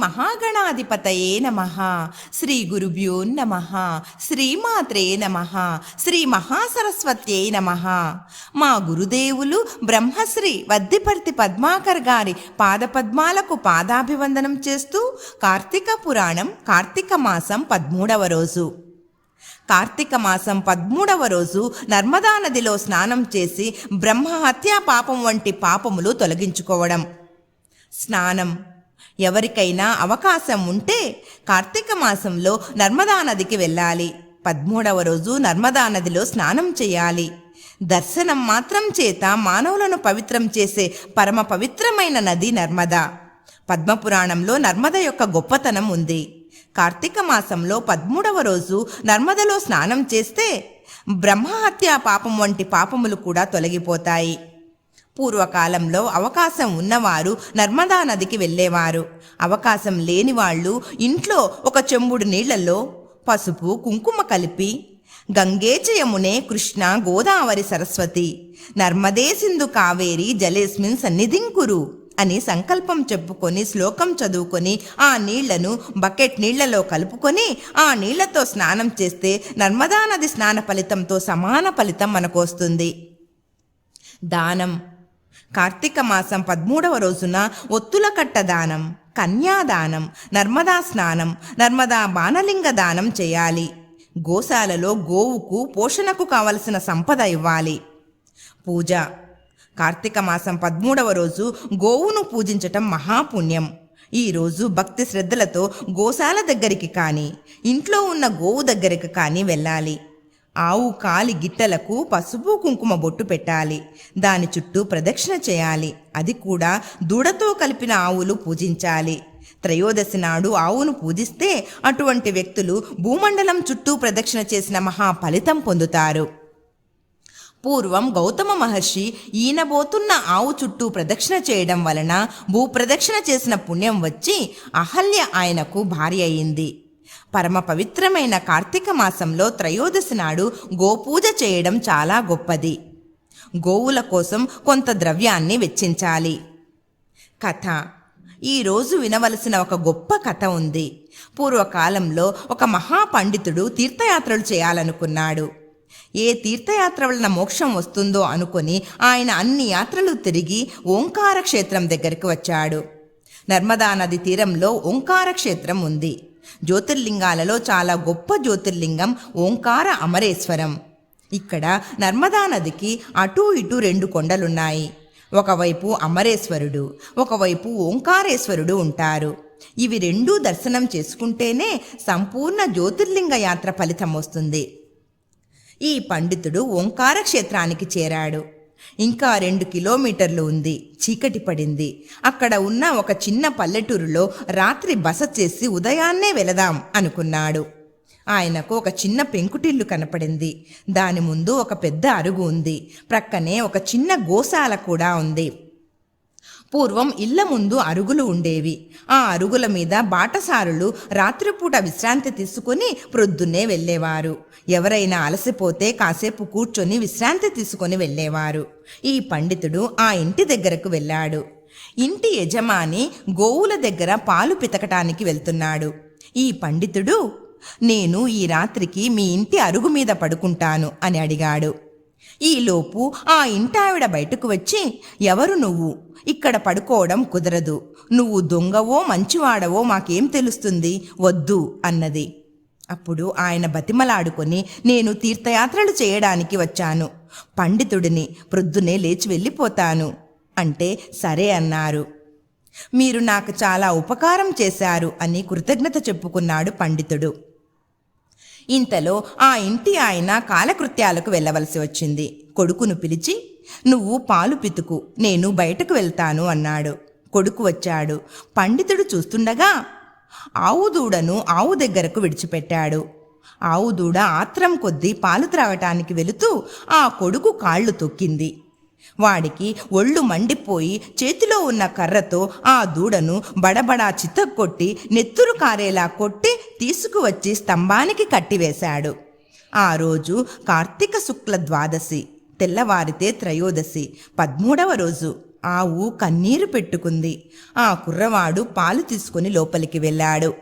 మహాగణాధిపతయే నమ. శ్రీ గురుభ్యో నమ. శ్రీమాత్రే నమ. శ్రీ మహాసరస్వత్యై నమ. మా గురుదేవులు బ్రహ్మశ్రీ వద్దిపర్తి పద్మాకర్ గారి పాదపద్మాలకు పాదాభివందనం చేస్తూ కార్తీక పురాణం కార్తీక మాసం పదమూడవ రోజు. కార్తీక మాసం పదమూడవ రోజు నర్మదా నదిలో స్నానం చేసి బ్రహ్మహత్యా పాపం వంటి పాపములు తొలగించుకోవడం. స్నానం ఎవరికైనా అవకాశం ఉంటే కార్తీక మాసంలో నర్మదా నదికి వెళ్ళాలి. పదమూడవ రోజు నర్మదా నదిలో స్నానం చేయాలి. దర్శనం మాత్రం చేత మానవులను పవిత్రం చేసే పరమ పవిత్రమైన నది నర్మదా. పద్మపురాణంలో నర్మద యొక్క గొప్పతనం ఉంది. కార్తీక మాసంలో పదమూడవ రోజు నర్మదలో స్నానం చేస్తే బ్రహ్మహత్యా పాపం వంటి పాపములు కూడా తొలగిపోతాయి. పూర్వకాలంలో అవకాశం ఉన్నవారు నర్మదా నదికి వెళ్ళేవారు. అవకాశం లేని వాళ్ళు ఇంట్లో ఒక చెంబుడు నీళ్ళలో పసుపు కుంకుమ కలిపి గంగేచయమునే కృష్ణ గోదావరి సరస్వతి నర్మదే సింధు కావేరి జలేస్మిన్ సన్నిధింకురు అని సంకల్పం చెప్పుకొని శ్లోకం చదువుకొని ఆ నీళ్ళను బకెట్ నీళ్ళలో కలుపుకొని ఆ నీళ్ళతో స్నానం చేస్తే నర్మదా నది స్నాన ఫలితంతో సమాన ఫలితం మనకు వస్తుంది దానం. కార్తీక మాసం పదమూడవ రోజున ఒత్తుల కట్ట దానం కన్యాదానం నర్మదా స్నానం నర్మదా బాణలింగ దానం చేయాలి. గోశాలలో గోవుకు పోషణకు కావలసిన సంపద ఇవ్వాలి. పూజ. కార్తీక మాసం పదమూడవ రోజు గోవును పూజించటం మహాపుణ్యం. ఈ రోజు భక్తి శ్రద్ధలతో గోశాల దగ్గరికి కానీ ఇంట్లో ఉన్న గోవు దగ్గరికి కానీ వెళ్ళాలి. ఆవు కాలి గిట్టలకు పసుపు కుంకుమ బొట్టు పెట్టాలి. దాని చుట్టూ ప్రదక్షిణ చేయాలి. అది కూడా దూడతో కలిపిన ఆవులు పూజించాలి. త్రయోదశి నాడు ఆవును పూజిస్తే అటువంటి వ్యక్తులు భూమండలం చుట్టూ ప్రదక్షిణ చేసిన మహా ఫలితం పొందుతారు. పూర్వం గౌతమ మహర్షి ఈనబోతున్న ఆవు చుట్టూ ప్రదక్షిణ చేయడం వలన భూప్రదక్షిణ చేసిన పుణ్యం వచ్చి అహల్య ఆయనకు భార్య అయింది. పరమ పవిత్రమైన కార్తీక మాసంలో త్రయోదశి నాడు గోపూజ చేయడం చాలా గొప్పది. గోవుల కోసం కొంత ద్రవ్యాన్ని వెచ్చించాలి. కథ. ఈరోజు వినవలసిన ఒక గొప్ప కథ ఉంది. పూర్వకాలంలో ఒక మహాపండితుడు తీర్థయాత్రలు చేయాలనుకున్నాడు. ఏ తీర్థయాత్ర వలన మోక్షం వస్తుందో అనుకుని ఆయన అన్ని యాత్రలు తిరిగి ఓంకార క్షేత్రం దగ్గరికి వచ్చాడు. నర్మదా నది తీరంలో ఓంకార క్షేత్రం ఉంది. జ్యోతిర్లింగాలలో చాలా గొప్ప జ్యోతిర్లింగం ఓంకార అమరేశ్వరం. ఇక్కడ నర్మదా నదికి అటూ ఇటు రెండు కొండలున్నాయి. ఒకవైపు అమరేశ్వరుడు ఒకవైపు ఓంకారేశ్వరుడు ఉంటారు. ఇవి రెండూ దర్శనం చేసుకుంటేనే సంపూర్ణ జ్యోతిర్లింగ యాత్ర ఫలితం వస్తుంది. ఈ పండితుడు ఓంకార క్షేత్రానికి చేరాడు. ఇంకా రెండు కిలోమీటర్లు ఉంది. చీకటి పడింది. అక్కడ ఉన్న ఒక చిన్న పల్లెటూరులో రాత్రి బస చేసి ఉదయాన్నే వెళదాం అనుకున్నాడు. ఆయనకు ఒక చిన్న పెంకుటిల్లు కనపడింది. దాని ముందు ఒక పెద్ద అరుగు ఉంది. ప్రక్కనే ఒక చిన్న గోశాల కూడా ఉంది. పూర్వం ఇళ్ళ ముందు అరుగులు ఉండేవి. ఆ అరుగుల మీద బాటసారులు రాత్రిపూట విశ్రాంతి తీసుకుని ప్రొద్దున్నే వెళ్ళేవారు. ఎవరైనా అలసిపోతే కాసేపు కూర్చొని విశ్రాంతి తీసుకొని వెళ్ళేవారు. ఈ పండితుడు ఆ ఇంటి దగ్గరకు వెళ్ళాడు. ఇంటి యజమాని గోవుల దగ్గర పాలు పితకటానికి వెళ్తున్నాడు. ఈ పండితుడు నేను ఈ రాత్రికి మీ ఇంటి అరుగు మీద పడుకుంటాను అని అడిగాడు. ఈలోపు ఆ ఇంటావిడ బయటకు వచ్చి ఎవరు నువ్వు? ఇక్కడ పడుకోవడం కుదరదు. నువ్వు దొంగవో మంచివాడవో మాకేం తెలుస్తుంది? వద్దు అన్నది. అప్పుడు ఆయన బతిమలాడుకొని నేను తీర్థయాత్రలు చేయడానికి వచ్చాను. పండితుడిని ప్రొద్దునే లేచి వెళ్ళిపోతాను. అంటే సరే అన్నారు. మీరు నాకు చాలా ఉపకారం చేశారు అని కృతజ్ఞత చెప్పుకున్నాడు పండితుడు. ఇంతలో ఆ ఇంటి ఆయన కాలకృత్యాలకు వెళ్ళవలసి వచ్చింది. కొడుకును పిలిచి నువ్వు పాలు పితుకు నేను బయటకు వెళ్తాను అన్నాడు. కొడుకు వచ్చాడు. పండితుడు చూస్తుండగా ఆవు దూడను ఆవు దగ్గరకు విడిచిపెట్టాడు. ఆవు దూడ ఆత్రం కొద్దీ పాలు త్రాగటానికి వెళుతూ ఆ కొడుకు కాళ్ళు తొక్కింది. వాడికి ఒళ్ళు మండిపోయి చేతిలో ఉన్న కర్రతో ఆ దూడను బడబడా చితక్కొట్టి నెత్తురు కారేలా కొట్టి తీసుకువచ్చి స్తంభానికి కట్టివేశాడు. ఆ రోజు కార్తీక శుక్ల ద్వాదశి తెల్లవారితే త్రయోదశి పదమూడవ రోజు ఆవు కన్నీరు పెట్టుకుంది. ఆ కుర్రవాడు పాలు తీసుకుని లోపలికి వెళ్ళాడు.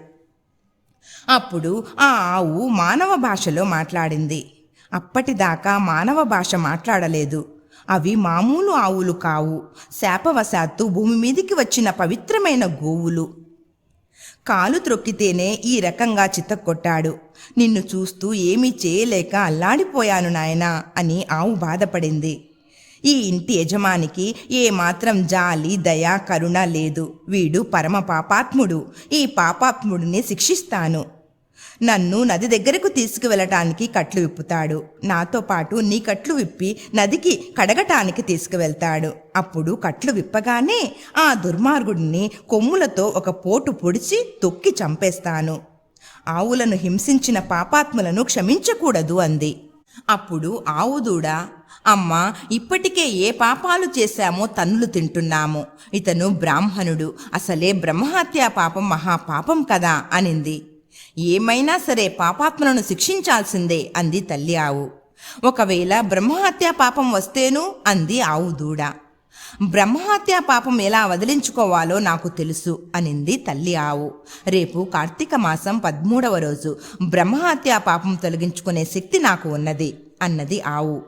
అప్పుడు ఆ ఆవు మానవ భాషలో మాట్లాడింది. అప్పటిదాకా మానవ భాష మాట్లాడలేదు. అవి మామూలు ఆవులు కావు. శాపవశాత్తు భూమి మీదికి వచ్చిన పవిత్రమైన గోవులు. కాలు త్రొక్కితేనే ఈ రకంగా చిత్తకొట్టాడు నిన్ను చూస్తూ ఏమీ చేయలేక అల్లాడిపోయాను నాయనా అని ఆవు బాధపడింది. ఈ ఇంటి యజమానికి ఏమాత్రం జాలి దయ కరుణ లేదు. వీడు పరమ పాపాత్ముడు. ఈ పాపాత్ముడిని శిక్షిస్తాను. నన్ను నది దగ్గరకు తీసుకువెళ్ళటానికి కట్లు విప్పుతాడు. నాతో పాటు నీ కట్లు విప్పి నదికి కడగటానికి తీసుకువెళ్తాడు. అప్పుడు కట్లు విప్పగానే ఆ దుర్మార్గుడిని కొమ్ములతో ఒక పోటు పొడిచి తొక్కి చంపేస్తాను. ఆవులను హింసించిన పాపాత్ములను క్షమించకూడదు అంది. అప్పుడు ఆవు దూడ అమ్మ ఇప్పటికే ఏ పాపాలు చేశామో తన్నులు తింటున్నాము. ఇతను బ్రాహ్మణుడు. అసలే బ్రహ్మహత్యా పాపం మహాపాపం కదా అనింది. ఏమైనా సరే పాపాత్మలను శిక్షించాల్సిందే అంది తల్లి ఆవు. ఒకవేళ బ్రహ్మహత్యా పాపం వస్తేను అంది ఆవు దూడ. బ్రహ్మహత్యా పాపం ఎలా వదిలించుకోవాలో నాకు తెలుసు అనింది తల్లి ఆవు. రేపు కార్తీక మాసం పదమూడవ రోజు బ్రహ్మహత్యా పాపం తొలగించుకునే శక్తి నాకు ఉన్నది అన్నది ఆవు.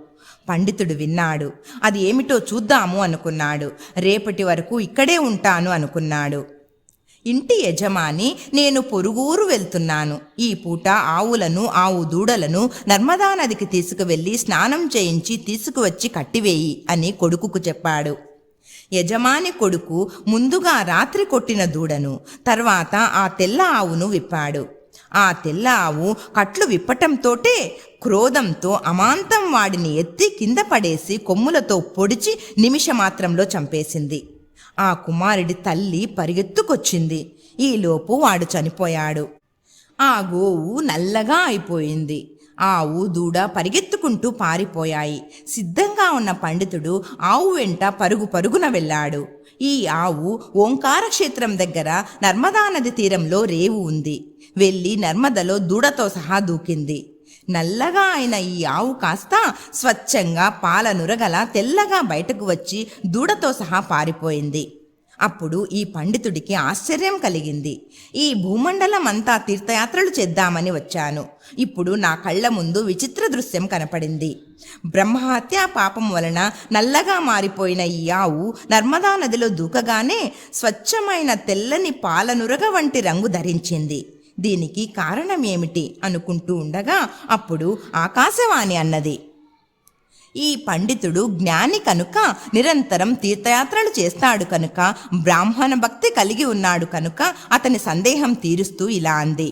పండితుడు విన్నాడు. అది ఏమిటో చూద్దాము అనుకున్నాడు. రేపటి వరకు ఇక్కడే ఉంటాను అనుకున్నాడు. ఇంటి యజమాని నేను పొరుగురు వెళ్తున్నాను. ఈ పూట ఆవులను ఆవు దూడలను నర్మదా నదికి తీసుకువెళ్ళి స్నానం చేయించి తీసుకువచ్చి కట్టివేయి అని కొడుకుకు చెప్పాడు. యజమాని కొడుకు ముందుగా రాత్రి కొట్టిన దూడను తర్వాత ఆ తెల్ల ఆవును విప్పాడు. ఆ తెల్ల ఆవు కట్లు విప్పటంతోటే క్రోధంతో అమాంతం వాడిని ఎత్తి కింద పడేసి కొమ్ములతో పొడిచి నిమిషమాత్రంలో చంపేసింది. ఆ కుమారుడి తల్లి పరిగెత్తుకొచ్చింది. ఈలోపు వాడు చనిపోయాడు. ఆ గోవు నల్లగా అయిపోయింది. ఆవు దూడ పరిగెత్తుకుంటూ పారిపోయాయి. సిద్ధంగా ఉన్న పండితుడు ఆవు వెంట పరుగు పరుగున వెళ్ళాడు. ఈ ఆవు ఓంకార క్షేత్రం దగ్గర నర్మదా నది తీరంలో రేవు ఉంది. వెళ్ళి నర్మదలో దూడతో సహా దూకింది. నల్లగా అయిన ఈ ఆవు కాస్త స్వచ్ఛంగా పాల నురగల తెల్లగా బయటకు వచ్చి దూడతో సహా పారిపోయింది. అప్పుడు ఈ పండితుడికి ఆశ్చర్యం కలిగింది. ఈ భూమండలం అంతా తీర్థయాత్రలు చేద్దామని వచ్చాను. ఇప్పుడు నా కళ్ళ ముందు విచిత్ర దృశ్యం కనపడింది. బ్రహ్మహత్యా పాపం వలన నల్లగా మారిపోయిన ఈ ఆవు నర్మదా నదిలో దూకగానే స్వచ్ఛమైన తెల్లని పాలనురగ వంటి రంగు ధరించింది. దీనికి కారణం ఏమిటి అనుకుంటూ ఉండగా అప్పుడు ఆకాశవాణి అన్నది. ఈ పండితుడు జ్ఞాని కనుక నిరంతరం తీర్థయాత్రలు చేస్తాడు కనుక బ్రాహ్మణ భక్తి కలిగి ఉన్నాడు కనుక అతని సందేహం తీరుస్తూ ఇలా అంది.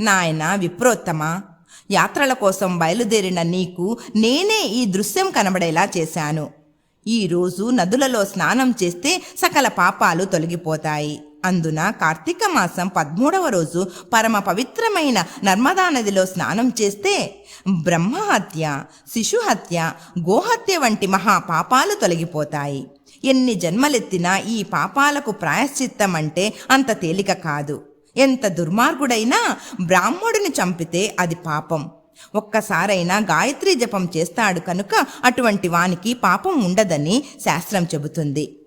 నాయన విప్రోత్తమ యాత్రల కోసం బయలుదేరిన నీకు నేనే ఈ దృశ్యం కనబడేలా చేశాను. ఈరోజు నదులలో స్నానం చేస్తే సకల పాపాలు తొలగిపోతాయి. అందున కార్తీక మాసం పదమూడవ రోజు పరమ పవిత్రమైన నర్మదా నదిలో స్నానం చేస్తే బ్రహ్మహత్య శిశుహత్య గోహత్య వంటి మహా పాపాలు తొలగిపోతాయి. ఎన్ని జన్మలెత్తినా ఈ పాపాలకు ప్రాయశ్చిత్తం అంటే అంత తేలిక కాదు. ఎంత దుర్మార్గుడైనా బ్రాహ్మడుని చంపితే అది పాపం. ఒక్కసారైనా గాయత్రి జపం చేస్తాడు కనుక అటువంటి వానికి పాపం ఉండదని శాస్త్రం చెబుతుంది.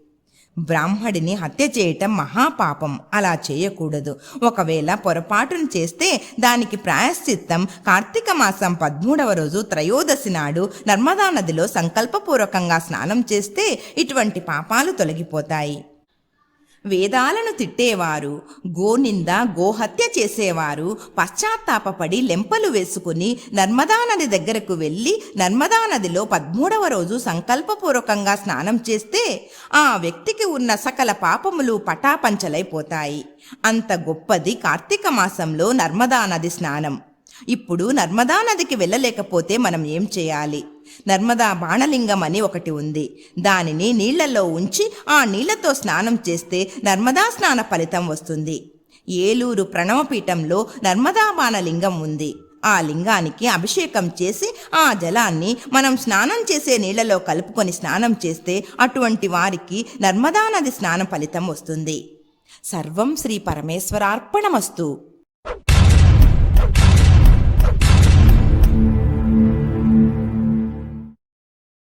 బ్రాహ్మడిని హత్య చేయటం మహాపాపం. అలా చేయకూడదు. ఒకవేళ పొరపాటును చేస్తే దానికి ప్రాయశ్చిత్తం. కార్తీక మాసం పదమూడవ రోజు త్రయోదశి నాడు నర్మదా నదిలో సంకల్పపూర్వకంగా స్నానం చేస్తే ఇటువంటి పాపాలు తొలగిపోతాయి. వేదాలను తిట్టేవారు గోనింద గోహత్య చేసేవారు పశ్చాత్తాపపడి లెంపలు వేసుకుని నర్మదా నది దగ్గరకు వెళ్ళి నర్మదా నదిలో పద్మూడవ రోజు సంకల్పపూర్వకంగా స్నానం చేస్తే ఆ వ్యక్తికి ఉన్న సకల పాపములు పటాపంచలైపోతాయి. అంత గొప్పది కార్తీక మాసంలో నర్మదా నది స్నానం. ఇప్పుడు నర్మదా నదికి వెళ్ళలేకపోతే మనం ఏం చేయాలి? నర్మదా బాణలింగం అని ఒకటి ఉంది. దానిని నీళ్ళలో ఉంచి ఆ నీళ్ళతో స్నానం చేస్తే నర్మదా స్నాన ఫలితం వస్తుంది. ఏలూరు ప్రణవపీఠంలో నర్మదా బాణలింగం ఉంది. ఆ లింగానికి అభిషేకం చేసి ఆ జలాన్ని మనం స్నానం చేసే నీళ్ళలో కలుపుకొని స్నానం చేస్తే అటువంటి వారికి నర్మదా నది స్నాన ఫలితం వస్తుంది. సర్వం శ్రీ పరమేశ్వరార్పణమస్తు.